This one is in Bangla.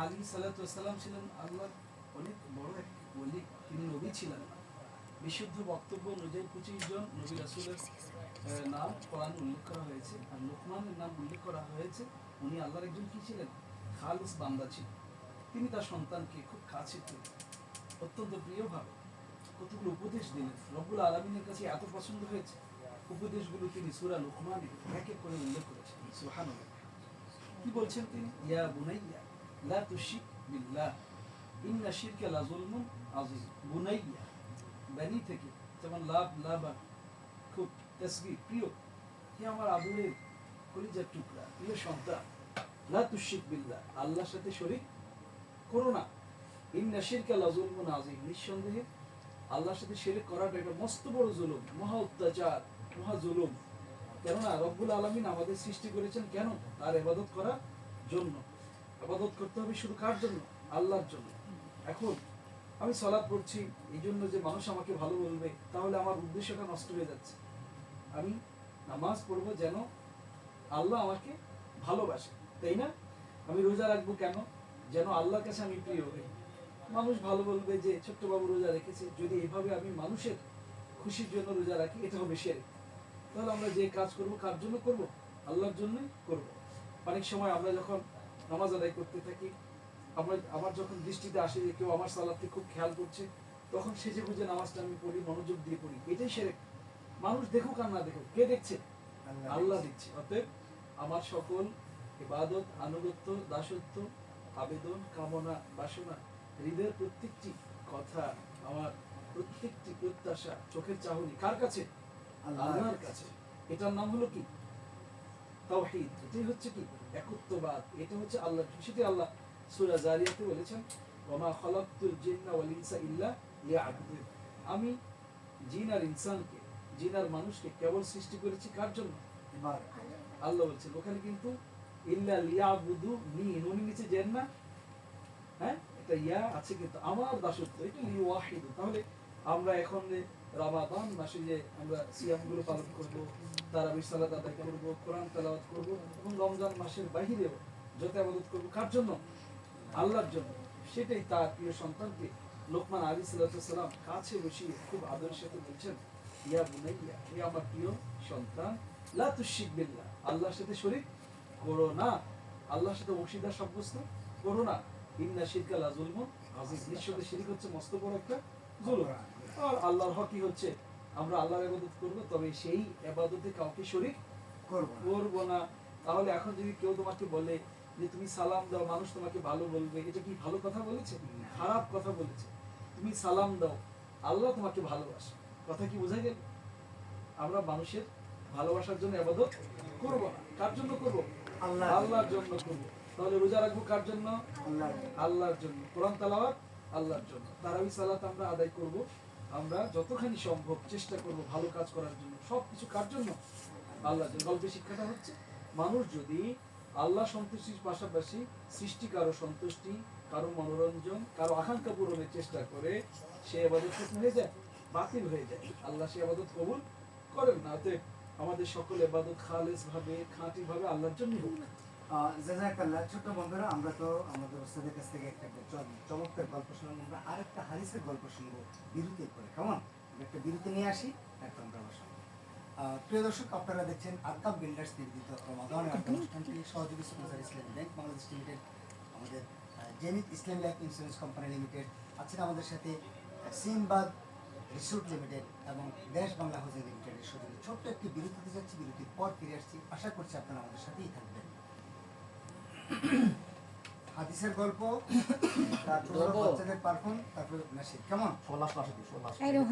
আলী ছিলেন অনেক বড় এক তিনি নবী ছিলেন। বিশুদ্ধ বক্তব্য অনুযায়ী পঁচিশ জন নবী রাসুলের নাম কোরআন উল্লেখ করা হয়েছে। আর লোকমানের নাম উল্লেখ করা হয়েছে। উনি আল্লাহর একজন কি ছিলেন? বান্দা ছিলেন। তিনি তার সন্তানকে খুব কাছে অত্যন্ত প্রিয়ভাবে কতগুলো উপদেশ দিলেন। রব্বুল আলমিনের কাছে এত পছন্দ হয়েছে। উপদেশগুলো তিনি সুরা লোকমানে এক এক করে উল্লেখ করেছেন। সুবহানাল্লাহ। কি বলছেন তিনি? ইয়া বুনাইয়া থেকে যেমন লাভ খুব তসগি প্রিয় আমার আদরের কলিজার টুকরা, প্রিয় সন্তান লা তুশিক বিল্লাহ আল্লাহর সাথে করো না। ইন্না আযীম নিঃসন্দেহে আল্লাহর সাথে শিরক করাটা একটা মস্ত বড় জুলুম, মহা অত্যাচার, মহা জুলুম। কেননা রব্বুল আলমিন আমাদের সৃষ্টি করেছেন কেন? তার এবাদত করার জন্য। আবাদত করতে হবে শুধু কার জন্য? আল্লাহর জন্য। এখন আমি সলাদ পড়ছি এই জন্য যে মানুষ আমাকে ভালো বলবে, তাহলে আমার উদ্দেশ্যটা নষ্ট হয়ে যাচ্ছে। আমি নামাজ পড়ব যেন আল্লাহ আমাকে ভালোবাসে, তাই না? আমি রোজা রাখব কেন? যেন আল্লাহর কাছে আমি প্রিয় হই। মানুষ ভালো বলবে যে, ছোট্ট বাবু রোজা রেখেছে, যদি এভাবে আমি মানুষের খুশির জন্য রোজা রাখি এটা হবে সেরে তাহলে আমরা যে কাজ করব, কার জন্য করব? আল্লাহর জন্যই করব। অনেক সময় আমরা যখন নামাজ আদায় করতে থাকি। আমরা আমার যখন দৃষ্টিতে আসে যে কেউ আমার সালাদকে খুব খেয়াল করছে তখন সেজে বুঝে নামাজটা আমি পড়ি মনোযোগ দিয়ে পড়ি এটাই সেরে। মানুষ দেখুক আর না দেখুক কে দেখছে? আল্লাহ দিচ্ছে অতএব আমার সকল ইবাদত আনুগত্য দাসত্ব আবেদন কামনা বাসনা হৃদয়ের প্রত্যেকটি কথা আমার প্রত্যেকটি প্রত্যাশা চোখের চাহনি কার কাছে? আল্লাহর কাছে। এটার নাম হলো কি? তাওহীদ এটাই হচ্ছে কি? একত্ববাদ এটা হচ্ছে আল্লাহ সেটি আল্লাহ সূরা জারিয়াতে বলেছেন ওমা জিন্না ওয়াল ইনসা ইল্লা লিয়াবুদুন। আমি জিন আর ইনসানকে জিন আর মানুষকে কেবল সৃষ্টি করেছি কার জন্য? আল্লাহ বলছেন ওখানে কিন্তু ইল্লা লিয়াবুদু নি নুনি নিচে জেন না হ্যাঁ? এটা ইয়া আছে কিন্তু আমার দাসত্ব এটা লিওয়াহিদু তাহলে আমরা এখন যে রমাদান মাসে যে আমরা সিয়ামগুলো পালন করব, তারাবির সালাত আদায় করব, কোরআন তেলাওয়াত করব এবং রমজান মাসের বাহিরেও যত আবাদত করব, কার জন্য? আল্লাহর জন্য। সেটাই তার প্রিয় সন্তানকে লোকমান আলী সাল্লাম কাছে বসিয়ে খুব আদরের সাথে বলছেন, ইয়া বুনাইয়া, হে আমার প্রিয় সন্তান, লা তুশিক আল্লাহর সাথে শরীক করো না। আল্লাহর সাথে অংশীদার সাব্যস্ত করো না। ইন্না শিরকা লা যুলমুন আযীম নিশ্চয়ই শিরক হচ্ছে মস্ত বড় একটা জুলুম আর আল্লাহর হকই হচ্ছে আমরা আল্লাহর ইবাদত করব তবে সেই ইবাদতে কাউকে শরীক করব না। তাহলে এখন যদি কেউ তোমাকে বলে যে তুমি সালাম দাও মানুষ তোমাকে ভালো বলবে এটা কি ভালো কথা বলেছে? খারাপ কথা বলেছে। তুমি সালাম দাও আল্লাহ তোমাকে ভালোবাসে। কথা কি বোঝা গেল? আমরা মানুষের ভালোবাসার জন্য আবাদত করব না। কার জন্য করব? আল্লাহ আল্লাহর জন্য করব। তাহলে রোজা রাখব কার জন্য। আল্লাহর জন্য। কোরআন তালাওয়াত আল্লাহর জন্য। তারাবি সালাত আমরা আদায় করব, আমরা যতখানি সম্ভব চেষ্টা করব ভালো কাজ করার জন্য। সবকিছু কার জন্য? আল্লাহর জন্য। গল্পের শিক্ষাটা হচ্ছে, মানুষ যদি আল্লাহ সন্তুষ্টির পাশাপাশি সৃষ্টি কারও সন্তুষ্টি, কারও মনোরঞ্জন, কারও আকাঙ্ক্ষা পূরণের চেষ্টা করে, সে আবাদত হয়ে যায়, বাতিল হয়ে যায়। আল্লাহ সে আবাদত কবুল করেন না। অতএব আমাদের সকল এবাদত খালেস ভাবে খাঁটি ভাবে আল্লাহর জন্য হোক। জাজাকাল্লাহ, ছোট্ট বন্ধুরা, আমরা তো আমাদের ওস্তাদের কাছ থেকে একটা চমৎকার গল্প শুনলাম। আমরা আরেকটা হারিসের গল্প শুনব বিরতির পরে কেমন? আমরা একটা বিরতি নিয়ে আসি, তারপর আমরা আবার শুনব। প্রিয় দর্শক, আপনারা দেখছেন আরকাব বিল্ডার্স নির্মিত রমাদান অনুষ্ঠানটি। সহযোগী sponsor Islami bank, Bangladesh limited, আমাদের Zenith Islam life insurance company limited আছেন আমাদের সাথে, সিমবাদ রিসোর্ট লিমিটেড এবং দেশ বাংলা হাউজিং লিমিটেডের সহযোগী। ছোট্ট একটি বিরতিতে যাচ্ছি, বিরতির পর ফিরে আসছি। আশা করছি আপনারা আমাদের সাথেই থাকবেন। হাদিসের গল্প তারপর বাচ্চাদের পারফর্ম তারপর নাসির। কেমন? ষোলাশ মাসে ষোলাশ